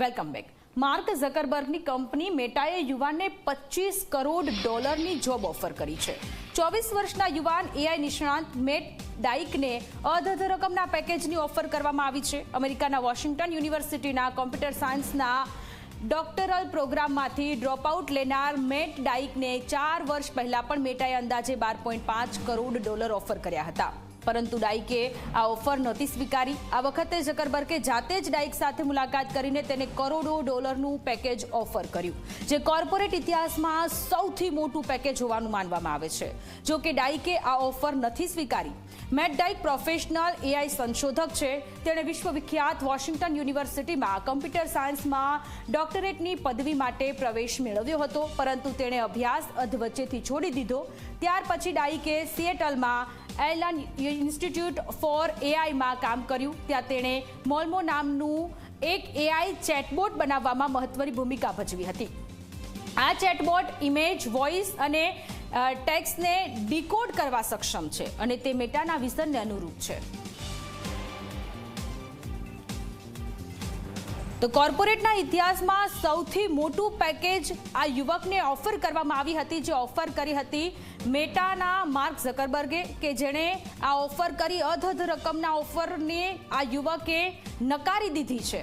Welcome back. Mark ઝકરબર્ગની company મેટાએ યુવાનને પચીસ કરોડ ડોલરની જોબ ઓફર કરી છે. ચોવીસ વર્ષના યુવાન એઆઈ નિષ્ણાંત મેટ ડાઇકને અધધ રકમના પેકેજની ઓફર કરવામાં આવી છે. અમેરિકાના વોશિંગ્ટન યુનિવર્સિટીના કોમ્પ્યુટર સાયન્સના ડોક્ટરલ પ્રોગ્રામમાંથી ડ્રોપઆઉટ લેનાર મેટ ડાઇકને ચાર વર્ષ પહેલા પણ મેટાએ અંદાજે બાર પોઈન્ટ પાંચ કરોડ ડોલર ઓફર કર્યા હતા. પરંતુ ડાઇકે આ ઓફર નહોતી સ્વીકારી. આ વખતે ઝકરબર્ગે જાતે જ ડાઇક સાથે મુલાકાત કરીને તેને કરોડો ડોલરનું પેકેજ ઓફર કર્યું, જે કોર્પોરેટ ઇતિહાસમાં સૌથી મોટું પેકેજ હોવાનું માનવામાં આવે છે. જો કે ડાઇકે આ ઓફર નથી સ્વીકારી. મેટ ડાઇક પ્રોફેશનલ એઆઈ સંશોધક છે. તેણે વિશ્વવિખ્યાત વોશિંગ્ટન યુનિવર્સિટીમાં કમ્પ્યુટર સાયન્સમાં ડોક્ટરેટની પદવી માટે પ્રવેશ મેળવ્યો હતો, પરંતુ તેણે અભ્યાસ અધવચ્ચેથી છોડી દીધો. ત્યાર પછી ડાઇકે સિએટલમાં એલન ઇન્સ્ટિટ્યૂટ ફોર એઆઈમાં કામ કર્યું. ત્યાં તેણે મોલ્મો નામનું એક એઆઈ ચેટબોટ બનાવવામાં મહત્વની ભૂમિકા ભજવી હતી. આ ચેટબોટ ઇમેજ, વોઇસ અને ટેક્સને ડીકોડ કરવા સક્ષમ છે અને તે મેટાના વિઝનને અનુરૂપ છે. તો કોર્પોરેટના ઇતિહાસમાં સૌથી મોટું પેકેજ આ યુવકને ઓફર કરવામાં આવી હતી, જે ઓફર કરી હતી મેટાના માર્ક ઝકરબર્ગે, કે જેણે આ ઓફર કરી અધધ રકમના ઓફરને આ યુવકે નકારી દીધી છે.